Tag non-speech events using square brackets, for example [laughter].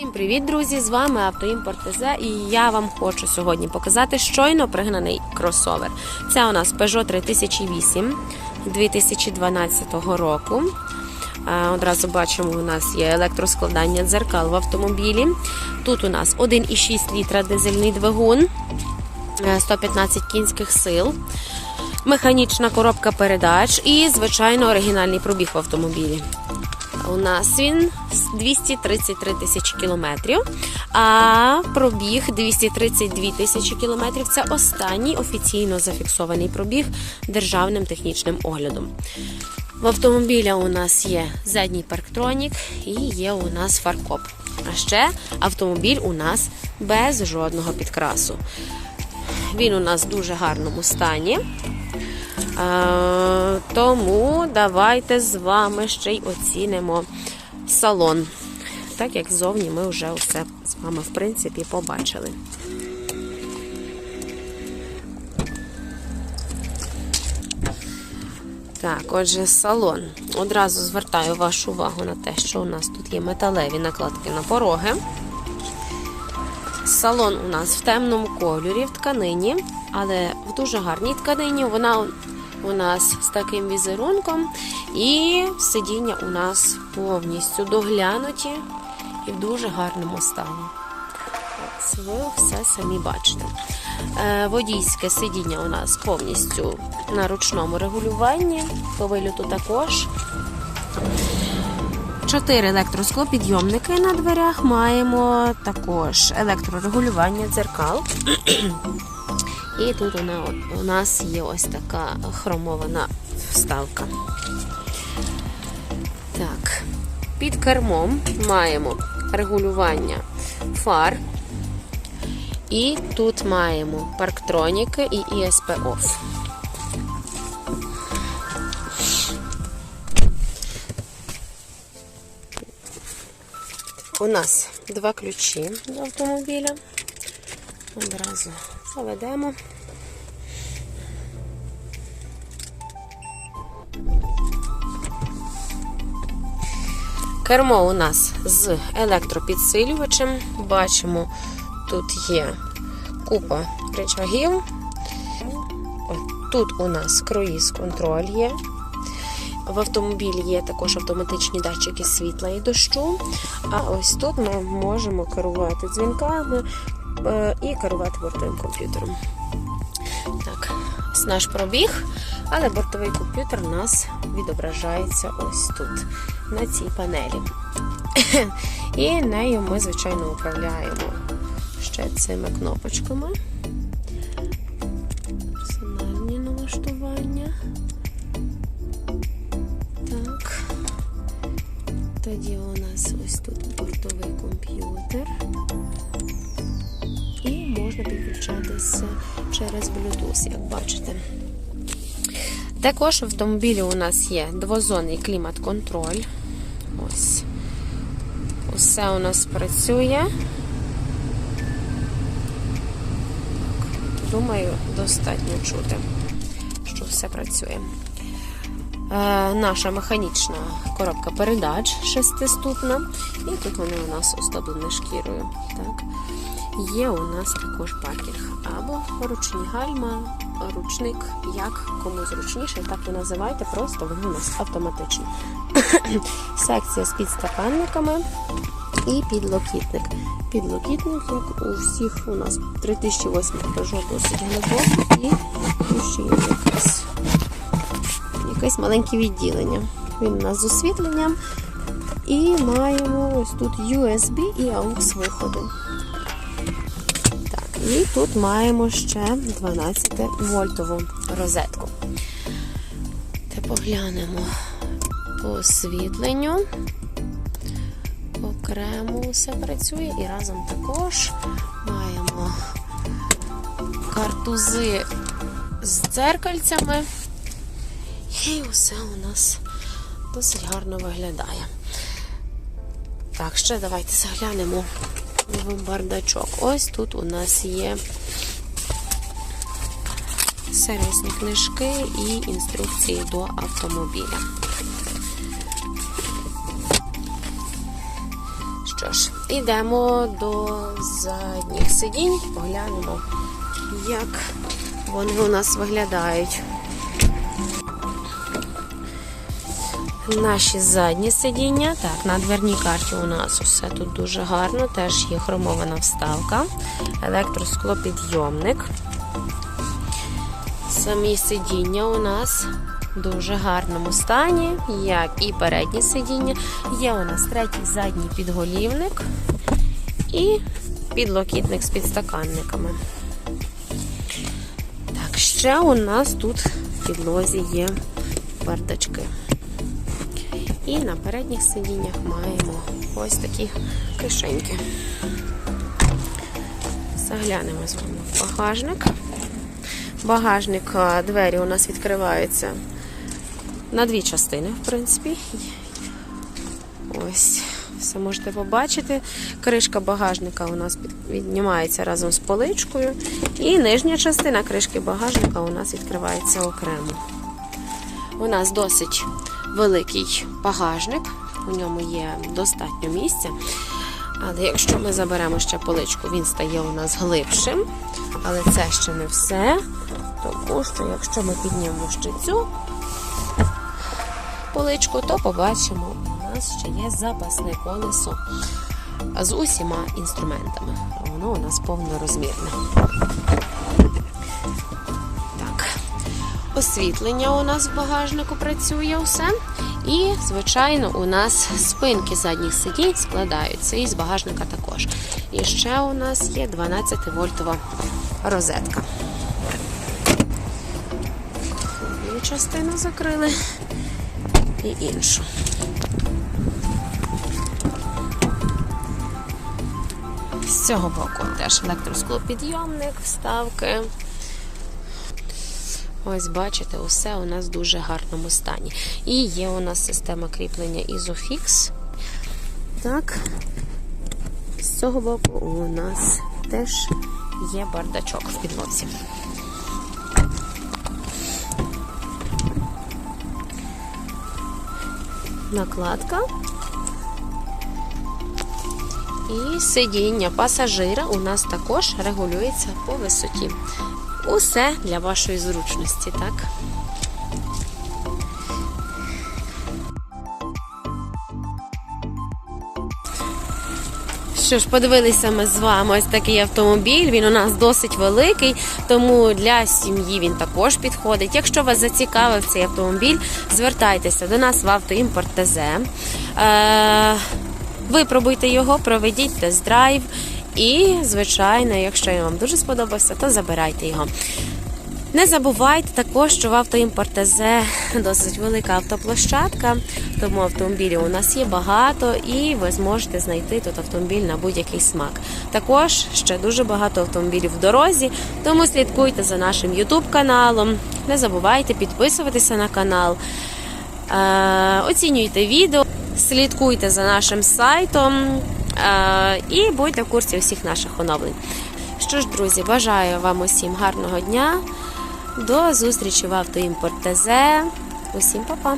Всім привіт, друзі! З вами Автоімпорт ТЗ і я вам хочу сьогодні показати щойно пригнаний кросовер. Це у нас Peugeot 3008 2012 року. Е, Одразу бачимо, у нас є електроскладання дзеркал в автомобілі. Тут у нас 1,6 літра дизельний двигун, е, 115 кінських сил, механічна коробка передач і, звичайно, оригінальний пробіг в автомобілі. У нас він 233 тисячі кілометрів, а пробіг 232 тисячі кілометрів. Це останній офіційно зафіксований пробіг державним технічним оглядом. В автомобіля у нас є задній парктронік і є у нас фаркоп. А ще автомобіль у нас без жодного підкрасу. Він у нас в дуже гарному стані. Е, Тому давайте з вами ще й оцінимо салон. Так як ззовні ми вже все з вами, в принципі, побачили. Так, отже, салон. Одразу звертаю вашу увагу на те, що у нас тут є металеві накладки на пороги. Салон у нас в темному кольорі, в тканині, але в дуже гарній тканині. Вона у нас з таким візерунком, і сидіння у нас повністю доглянуті і в дуже гарному стані. Ви все самі бачите. Е, Водійське сидіння у нас повністю на ручному регулюванні, по виліту також. Чотири електросклопідйомники на дверях маємо також електрорегулювання дзеркал. І тут вона, у нас є ось така хромована вставка. Так, під кермом маємо регулювання фар. І тут маємо парктроніки і ESP Off. У нас два ключі до автомобіля. Одразу заведемо. Кермо у нас з електропідсилювачем. Бачимо, тут є купа речагів. Тут у нас круїз контроль є. В автомобілі є також автоматичні датчики світла і дощу. А ось тут ми можемо керувати дзвінками і керувати бортовим комп'ютером. Так, ось наш пробіг, але бортовий комп'ютер у нас відображається ось тут, на цій панелі. І нею ми, звичайно, управляємо ще цими кнопочками. Персональні налаштування. Так. Тоді у нас ось тут бортовий комп'ютер. Підключатися через Bluetooth, як бачите. Також в автомобілі у нас є двозонний клімат-контроль. Ось. Усе у нас працює. Думаю, достатньо чути, що все працює. Е, наша механічна коробка передач шестиступна, і тут вони у нас оздоблені шкірою. Так. Є у нас також паркінг або ручні гальма, ручник, як кому зручніше, так і називайте, просто вони у нас автоматичні. [coughs] Секція з підстаканниками і підлокітник. Підлокітник, у всіх у нас 3008 Peugeot досить глибокий і якесь, якесь маленьке відділення. Він у нас з освітленням. І маємо ось тут USB і AUX виходи. І тут маємо ще 12 вольтову розетку. Та поглянемо по освітленню. Окремо все працює і разом також маємо картузи з дзеркальцями. І усе у нас досить гарно виглядає. Так, ще давайте заглянемо в бардачок. Ось тут у нас є сервісні книжки і інструкції до автомобіля. Що ж, йдемо до задніх сидінь, поглянемо, як вони у нас виглядають. Наші задні сидіння. Так, на дверній карті у нас усе тут дуже гарно. Теж є хромована вставка, електросклопідйомник. Самі сидіння у нас в дуже гарному стані, як і передні сидіння. Є у нас третій задній підголівник і підлокітник з підстаканниками. Так, ще у нас тут в підлозі є бардачки. І на передніх сидіннях маємо ось такі кишеньки. Заглянемо з вами в багажник. Багажник, двері у нас відкриваються на дві частини, в принципі. Ось, все можете побачити. Кришка багажника у нас піднімається разом з поличкою. І нижня частина кришки багажника у нас відкривається окремо. У нас досить великий багажник, у ньому є достатньо місця. Але якщо ми заберемо ще поличку, він стає у нас глибшим. Але це ще не все. Тому що якщо ми піднімемо ще цю поличку, то побачимо, у нас ще є запасне колесо з усіма інструментами. Воно у нас повнорозмірне. Освітлення у нас в багажнику працює все. І, звичайно, у нас спинки задніх сидінь складаються і з багажника також. І ще у нас є 12-вольтова розетка. Одну частину закрили і іншу. З цього боку теж електросклопідйомник, вставки. Ось, бачите, усе у нас в дуже гарному стані. І є у нас система кріплення Isofix. Так, з цього боку у нас теж є бардачок в підлозі. Накладка. І сидіння пасажира у нас також регулюється по висоті. Усе для вашої зручності, так? Що ж, подивилися ми з вами ось такий автомобіль. Він у нас досить великий, тому для сім'ї він також підходить. Якщо вас зацікавив цей автомобіль, звертайтеся до нас в автоімпорт ТЗ. Е, випробуйте його, проведіть тест-драйв. І, звичайно, якщо він вам дуже сподобався, то забирайте його. Не забувайте також, що в автоімпорт ТЗ досить велика автоплощадка, тому автомобілів у нас є багато, і ви зможете знайти тут автомобіль на будь-який смак. Також ще дуже багато автомобілів в дорозі, тому слідкуйте за нашим YouTube каналом. Не забувайте підписуватися на канал, е, оцінюйте відео, слідкуйте за нашим сайтом і будьте в курсі усіх наших оновлень. Що ж, друзі, бажаю вам усім гарного дня. До зустрічі в автоімпорт ТЗ. Усім па-па!